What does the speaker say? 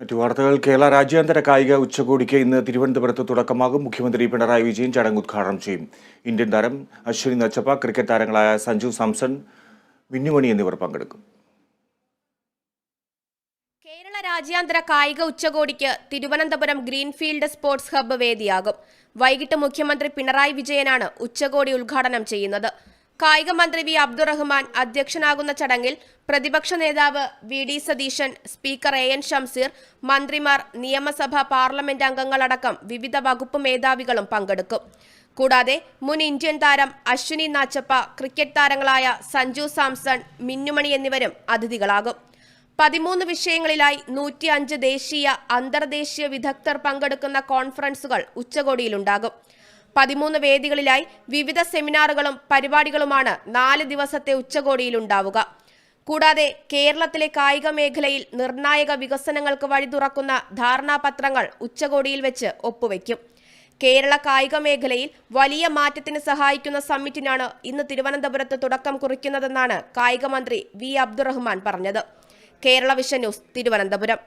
മറ്റു വാർത്തകൾ. കേരള രാജ്യാന്തര കായിക ഉച്ചകോടിക്ക് ഇന്ന് തിരുവനന്തപുരത്ത് തുടക്കമാകും. മുഖ്യമന്ത്രി പിണറായി വിജയൻ ചടങ്ങ് ഉദ്ഘാടനം ചെയ്യും. ഇന്ത്യൻ താരം അശ്വിനി നച്ചപ്പ ക്രിക്കറ്റ് താരങ്ങളായ സഞ്ജു സാംസൺ മിന്നുമണി എന്നിവർ പങ്കെടുക്കും. കേരള രാജ്യാന്തര കായിക ഉച്ചകോടിക്ക് തിരുവനന്തപുരം ഗ്രീൻഫീൽഡ് സ്പോർട്സ് ഹബ്ബ് വേദിയാകും. വൈകിട്ട് മുഖ്യമന്ത്രി പിണറായി വിജയനാണ് ഉച്ചകോടി ഉദ്ഘാടനം ചെയ്യുന്നത്. കായിക മന്ത്രി വി അബ്ദുറഹ്മാൻ അധ്യക്ഷനാകുന്ന ചടങ്ങിൽ പ്രതിപക്ഷ നേതാവ് V D Satheesan speaker A N Shamseer മന്ത്രിമാർ നിയമസഭ പാർലമെന്റ് അംഗങ്ങളടക്കം വിവിധ വകുപ്പ് മേധാവികളും പങ്കെടുക്കും. കൂടാതെ മുൻ ഇന്ത്യൻ താരം അശ്വിനി നാച്ചപ്പ ക്രിക്കറ്റ് താരങ്ങളായ സഞ്ജു സാംസൺ മിന്നുമണി എന്നിവരും അതിഥികളാകും. പതിമൂന്ന് വിഷയങ്ങളിലായി നൂറ്റി അഞ്ച് ദേശീയ അന്തർദേശീയ വിദഗ്ധർ പങ്കെടുക്കുന്ന കോൺഫറൻസുകൾ ഉച്ചകോടിയിലുണ്ടാകും. പതിമൂന്ന് വേദികളിലായി വിവിധ സെമിനാറുകളും പരിപാടികളുമാണ് നാല് ദിവസത്തെ ഉച്ചകോടിയിൽ ഉണ്ടാവുക കൂടാതെ കേരളത്തിലെ കായിക മേഖലയിൽ നിർണായക വികസനങ്ങൾക്ക് വഴി തുറക്കുന്ന ധാരണാപത്രങ്ങൾ ഉച്ചകോടിയിൽ വെച്ച് ഒപ്പുവെക്കും. കേരള കായിക മേഖലയിൽ വലിയ മാറ്റത്തിന് സഹായിക്കുന്ന സമ്മിറ്റിനാണ് ഇന്ന് തിരുവനന്തപുരത്ത് തുടക്കം കുറിക്കുന്നതെന്നാണ് കായിക മന്ത്രി വി അബ്ദുറഹ്മാൻ പറഞ്ഞത്. Kerala vision news Thiruvananthapuram.